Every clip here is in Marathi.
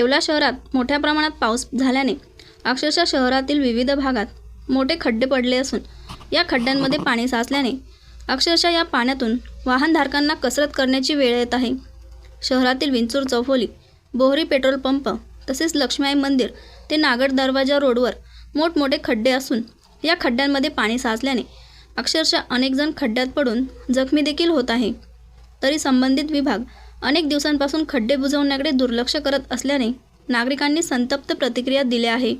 येवला शहरात मोठ्या प्रमाणात पाऊस झाल्याने अक्षरशः शहरातील विविध भागात मोठे खड्डे पडले असून या खड्ड्यांमध्ये पाणी साचल्याने अक्षरशः या पाण्यातून वाहनधारकांना कसरत करण्याची वेळ येत आहे. शहरातील विंचूर चौफोली बोहरी पेट्रोल पंप तसेच लक्ष्मीआई मंदिर ते नागड दरवाजा रोडवर मोठमोठे खड्डे असून या खड्ड्यांमध्ये पाणी साचल्याने अक्षरशः अनेकजण खड्ड्यात पडून जखमी देखील होत आहे. तरी संबंधित विभाग अनेक दिवसांपासून खड्डे बुजवण्याकडे दुर्लक्ष करत असल्याने नागरिकांनी संतप्त प्रतिक्रिया दिल्या आहे.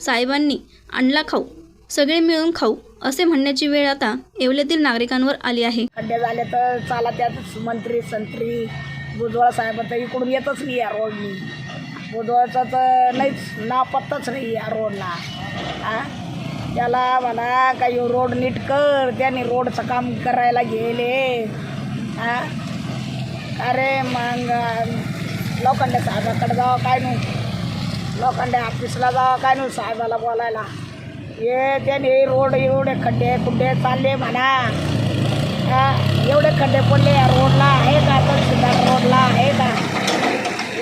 साहेबांनी आणला खाऊ सगळे मिळून खाऊ असे म्हणण्याची वेळ आता येवल्यातील नागरिकांवर आली आहे. खड्डे झाले तर चाला त्यात मंत्री संत्री भुजबळ साहेब तर इकडून येतच नाही या रोडनी. भुजबळचा तर नाहीच ना पत्ताच नाही या रोडला. आ? त्याला म्हणा काही रोड नीट कर त्याने रोडचं काम करायला गेले. अरे मग लोखंडे साहेबाकडे जावं काय नाही. लोखंडे ऑफिसला जावं काय नाही साहेबाला बोलायला. हे त्याने रोड एवढे खड्डे कुठे चालले म्हणा. एवढे खड्डे पडले या रोडला आहे का? तहसीलदार रोडला आहे का?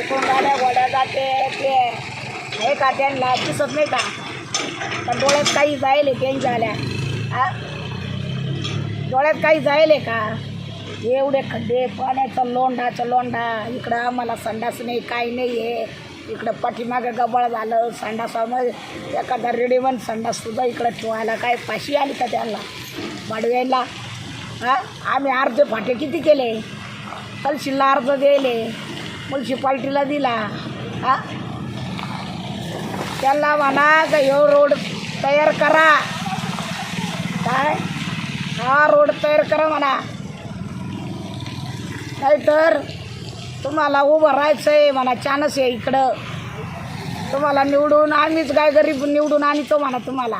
इथून गाड्या गोड्या जाते ते आहे का त्यांना? दिसत नाही का? पण डोळ्यात काही जायले त्यांच्या आल्या डोळ्यात काही जायले का? एवढे खड्डे पाण्याचा लोंढाचा लोंढा. इकडं आम्हाला संडास नाही काही नाही आहे इकडं पाठीमागं गबाळ झालं संडासामध्ये एखादा रेडीमेड संडाससुद्धा इकडं ठेवायला काय फाशी आली का त्यांना? भाडव्याला? हां? आम्ही अर्ज फाटे किती केले? तहसीलला अर्ज दिले म्युन्सिपाल्टीला दिला. हां? त्यांना म्हणा का ह्यो रोड तयार करा. काय? हा रोड तयार करा म्हणा. नाहीतर तुम्हाला उभं राहायचं आहे म्हणा चानस आहे इकडं. तुम्हाला निवडून आम्हीच काय गरीब निवडून आणतो म्हणा तुम्हाला.